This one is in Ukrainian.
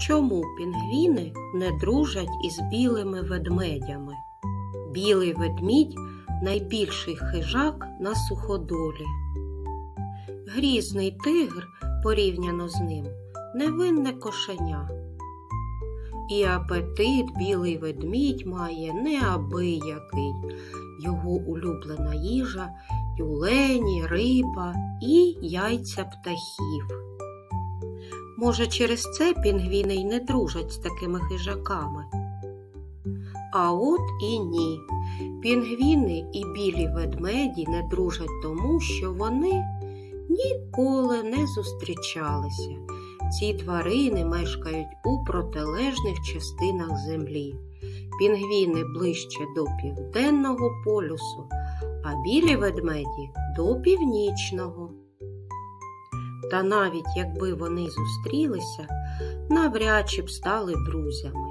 Чому пінгвіни не дружать із білими ведмедями? Білий ведмідь найбільший хижак на суходолі. Грізний тигр порівняно з ним невинне кошеня. І апетит білий ведмідь має неабиякий. Його улюблена їжа тюлені, риба і яйця птахів. Може, через це пінгвіни й не дружать з такими хижаками. А от і ні. Пінгвіни і білі ведмеді не дружать тому, що вони ніколи не зустрічалися. Ці тварини мешкають у протилежних частинах землі. Пінгвіни ближче до південного полюсу, а білі ведмеді до північного. Та навіть якби вони зустрілися, навряд чи б стали друзями.